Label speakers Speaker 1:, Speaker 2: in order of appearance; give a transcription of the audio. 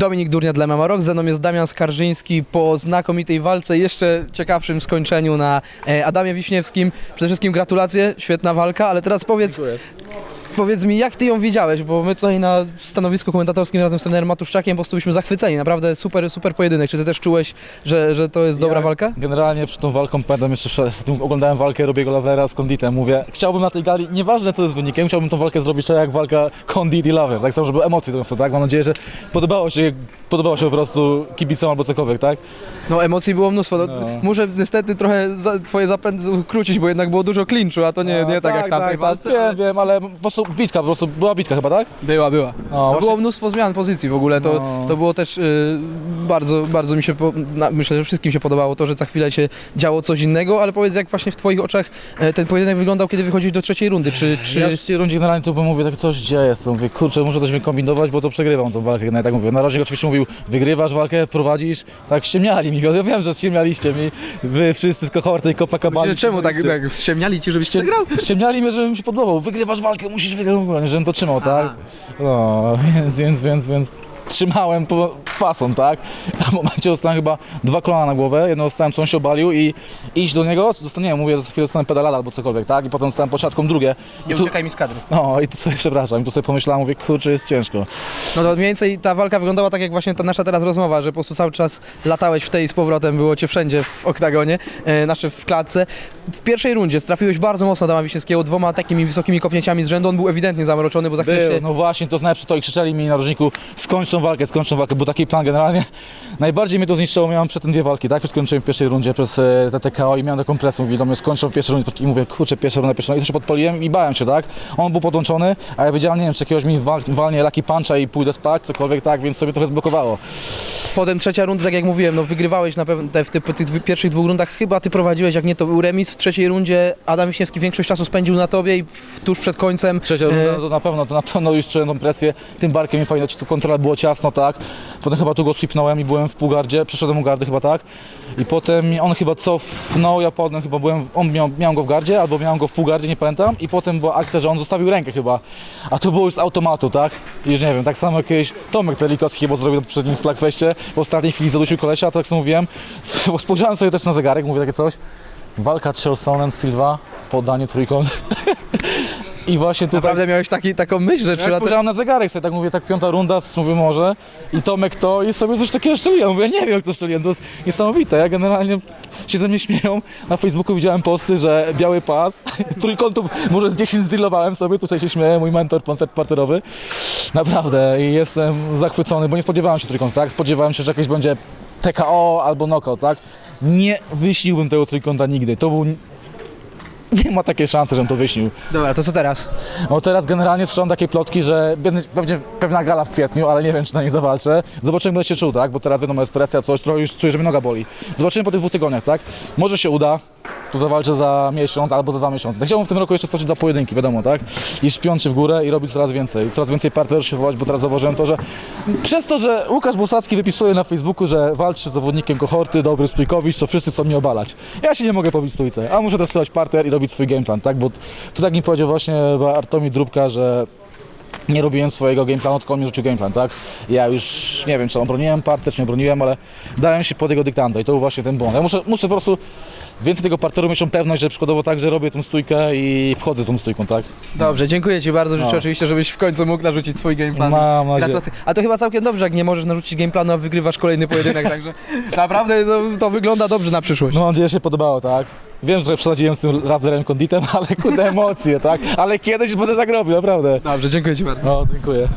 Speaker 1: Dominik Durnia dla MMA Rock, ze mną jest Damian Skarżyński. Po znakomitej walce, jeszcze ciekawszym skończeniu na e, Adamie Wiśniewskim. Przede wszystkim gratulacje, świetna walka, ale teraz powiedz, powiedz mi, jak ty ją widziałeś, bo my tutaj na stanowisku komentatorskim razem z trenerem Matuszczakiem po prostu byliśmy zachwyceni, naprawdę super, super pojedynek. Czy ty też czułeś, że, że to jest dobra
Speaker 2: Ja
Speaker 1: walka?
Speaker 2: Generalnie przed tą walką pamiętam jeszcze przed tym oglądałem walkę Robiego Lavera z Konditem. Mówię, chciałbym na tej gali, nieważne co jest wynikiem, chciałbym tą walkę zrobić tak jak walka Kondit i Laver, tak samo, żeby emocje to są, tak? Mam nadzieję, że podobało się, podobało się po prostu kibicom albo cokolwiek, tak?
Speaker 1: No emocji było mnóstwo. No,
Speaker 2: No.
Speaker 1: Muszę niestety trochę za, twoje zapędy ukrócić, bo jednak było dużo klinczu, a to nie, nie tak, jak w tamtej walce.
Speaker 2: Wiem, wiem, ale po prostu bitka, po prostu była bitka chyba, tak?
Speaker 1: Była, była.
Speaker 2: No, właśnie-
Speaker 1: Było mnóstwo zmian pozycji w ogóle, to,
Speaker 2: No.
Speaker 1: to było też y, bardzo, bardzo mi się, po, na, myślę, że wszystkim się podobało to, że za chwilę się działo coś innego, ale powiedz jak właśnie w twoich oczach e, ten pojedynek wyglądał, kiedy wychodziłeś do trzeciej rundy, czy... czy...
Speaker 2: Ja w trzeciej rundzie generalnie to bym mówię tak coś, gdzie jestem, mówię, kurczę, muszę coś wykombinować, bo to przegrywam tą walkę, no, tak mówię. Na razie oczywiście mówił, wygrywasz walkę, prowadzisz, tak ściemniali mi, ja wiem, że ściemnialiście mi, wy wszyscy z kohorty i Copacabana.
Speaker 1: Myślę, czemu tak, tak ściemniali ci, żebyś przegrał?
Speaker 2: Ściemniali mnie, żebym się podobał. Wygrywasz walkę, musisz wygrać, a nie, żebym to trzymał, tak? No, więc, więc, więc, więc trzymałem po kwasą, tak? A w momencie dostałem chyba dwa kolana na głowę, jedno dostałem, co on się obalił i iść do niego, dostałem, nie mówię, za chwilę dostanę pedalada albo cokolwiek, tak? I potem dostałem pośladką drugie.
Speaker 1: Nie
Speaker 2: I tu,
Speaker 1: uciekaj mi z kadry.
Speaker 2: no i tu sobie, przepraszam, i tu sobie pomyślałem, mówię, kurczę, jest ciężko.
Speaker 1: No to mniej więcej ta walka wyglądała tak jak właśnie ta nasza teraz rozmowa, że po prostu cały czas latałeś w tej z powrotem, było cię wszędzie w oktagonie, e, nasze w klatce. W pierwszej rundzie trafiłeś bardzo mocno Adama Wiśniewskiego dwoma takimi wysokimi kopnięciami z rzędu, on był ewidentnie zamroczony, bo za chwilę
Speaker 2: Był,
Speaker 1: się...
Speaker 2: no właśnie, to najlepsze to i krzyczeli mi na rożniku, skończ walkę, skończ tą walkę, był taki plan generalnie. Najbardziej mnie to zniszczyło, miałem przed tym dwie walki, tak? Wszystko skończyłem w pierwszej rundzie przez e, TTKO i miałem taką presję, do mnie, skończą w pierwszej rundzie i mówię, kurczę, pierwsza runda, pierwsza runda i się podpaliłem i bałem się, tak? On był podłączony, a ja wiedziałem, nie wiem, czy jakiegoś mi wal, walnie Lucky Puncha i pójdę spać, cokolwiek, tak, więc to mnie trochę zblokowało.
Speaker 1: Potem trzecia runda, tak jak mówiłem, no wygrywałeś na pewno te, w, po tych dwu- pierwszych dwóch rundach, chyba ty prowadziłeś, jak nie to był remis. W trzeciej rundzie Adam Wiśniewski większość czasu spędził na tobie i tuż przed końcem...
Speaker 2: Trzecia
Speaker 1: e,
Speaker 2: runda, to na pewno, to na pewno już czułem tą presję, tym barkiem mi fajnie, kontrola było ciasno, tak? Potem chyba tu go slipnąłem i byłem w półgardzie, przyszedłem u gardy chyba, tak? I potem on chyba cofnął, ja potem chyba byłem, on miał, miałem go w gardzie, albo miałem go w półgardzie, nie pamiętam. I potem była akcja, że on zostawił rękę chyba, a to było już z automatu, tak? I Już nie wiem, tak samo jak kiedyś Tomek Pelikowski chyba zrobił na poprzednim Slackfeście, w ostatniej chwili zadusił kolesia, a tak jak mówiłem, bo spojrzałem sobie też na zegarek, mówię takie coś, walka Chelsonen Silva, podanie trójkąt. I właśnie tutaj...
Speaker 1: Naprawdę miałeś taki, taką myśl, że
Speaker 2: Ja
Speaker 1: trzeba... Te...
Speaker 2: spojrzałem na zegarek sobie, tak mówię, tak piąta runda, mówię może i Tomek to i sobie coś takiego szczeliłem. Mówię, nie wiem jak to szczeliłem, to jest niesamowite. Ja generalnie się ze mnie śmieją. Na Facebooku widziałem posty, że biały pas, trójkątów może z 10 zdrillowałem sobie, tutaj się śmieje mój mentor pan- parterowy. Naprawdę i jestem zachwycony, bo nie spodziewałem się trójkąta, tak? Spodziewałem się, że jakieś będzie TKO albo knockout, tak? Nie wyśniłbym tego trójkąta nigdy. To był... Nie ma takiej szansy, żebym to wyśnił.
Speaker 1: Dobra, to co teraz?
Speaker 2: No teraz generalnie słyszałem takie plotki, że będzie- pewna gala w kwietniu, ale nie wiem czy na niej zawalczę. Zobaczymy, będę się czuł, tak? Bo teraz wiadomo jest presja, coś, trochę już czuję, że mnie noga boli. Zobaczymy po tych dwóch tygodniach, tak? Może się uda, to zawalczę za miesiąc albo za dwa miesiące. Chciałbym w tym roku jeszcze stoczyć dwa pojedynki, wiadomo, tak? I szpiąć się w górę i robić coraz więcej. Coraz więcej partnerów się wywołać, bo teraz zauważyłem to, że przez to, że Łukasz Busacki wypisuje na Facebooku, że walczy z zawodnikiem kohorty, dobry Stójkowicz, to wszyscy chcą mnie obalać. Ja się nie mogę pobić stójce, a muszę testować parter i robić swój game plan, tak? Bo to tak mi powiedział właśnie Artomi Drubka, że nie robiłem swojego gameplanu, tylko on mi rzucił gameplan, tak? Ja już nie wiem, czy on broniłem parter, czy nie broniłem, ale dałem się pod jego dyktando i to był właśnie ten błąd. Ja muszę, muszę po prostu więcej tego parteru mieć tą pewność, że przykładowo tak, że robię tą stójkę i wchodzę z tą stójką, tak?
Speaker 1: Dobrze, dziękuję Ci bardzo. Życzę
Speaker 2: No.
Speaker 1: oczywiście, żebyś w końcu mógł narzucić swój game plan.
Speaker 2: Mam nadzieję.
Speaker 1: Gratulacje. A to chyba całkiem dobrze, jak nie możesz narzucić game planu, a wygrywasz kolejny pojedynek, także naprawdę to, to wygląda dobrze na przyszłość.
Speaker 2: No mam nadzieję, że się podobało, tak? Wiem, że przesadziłem z tym Raptorem Konditem, ale kurde emocje, tak? Ale kiedyś będę tak robił, naprawdę.
Speaker 1: Dobrze, dziękuję Ci bardzo.
Speaker 2: No, dziękuję.